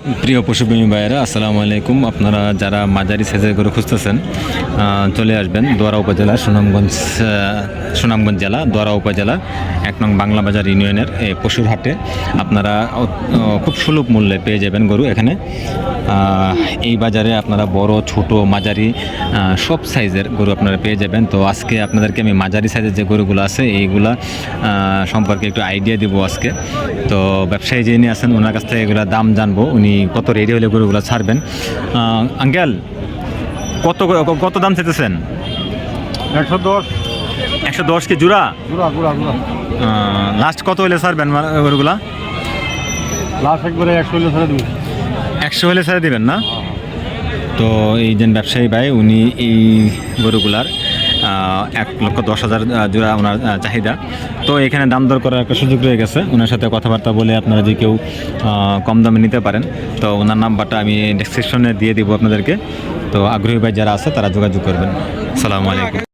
প্রিয় পশুপ্রেমী ভাইয়েরা, আসসালামু আলাইকুম। আপনারা যারা মাঝারি সাইজের গরু খুঁজতেছেন চলে আসবেন দোয়ারা উপজেলা সুনামগঞ্জ সুনামগঞ্জ জেলা, দোয়ারা উপজেলা, এক নং বাংলা বাজার ইউনিয়নের এই পশুর হাটে। আপনারা খুব সুলভ মূল্যে পেয়ে যাবেন গরু এখানে। এই বাজারে আপনারা বড়, ছোট, মাঝারি সব সাইজের গরু আপনারা পেয়ে যাবেন। তো আজকে আপনাদেরকে আমি মাঝারি সাইজের যে গরুগুলো আছে, এইগুলা সম্পর্কে একটু আইডিয়া দিব আজকে। তো ব্যবসায়ী যিনি আছেন, ওনার কাছ থেকে এগুলো দাম জানব। উনি কত রেডি হলে গরুগুলো ছাড়বেন? আঙ্কেল কত কত দাম চেতেছেন একশো দশ। একশো দশ কি জোড়া? লাস্ট কত হলে ছাড়বেন গরুগুলা? লাস্ট একবারে একশো হলে ছেড়ে দিবি। একশো হলে ছেড়ে দেবেন না? তো এই যে ব্যবসায়ী ভাই উনি এই গরুগুলার এক লক্ষ দশ হাজার জোড়া ওনার চাহিদা। তো এখানে দাম দর করার একটা সুযোগ রয়ে গেছে। ওনার সাথে কথাবার্তা বলে আপনারা যে কেউ কম দামে নিতে পারেন। তো ওনার নাম্বারটা আমি ডিসক্রিপশনে দিয়ে দিব আপনাদেরকে। তো আগ্রহী ভাই যারা আছে, তারা যোগাযোগ করবেন। সালামু আলাইকুম।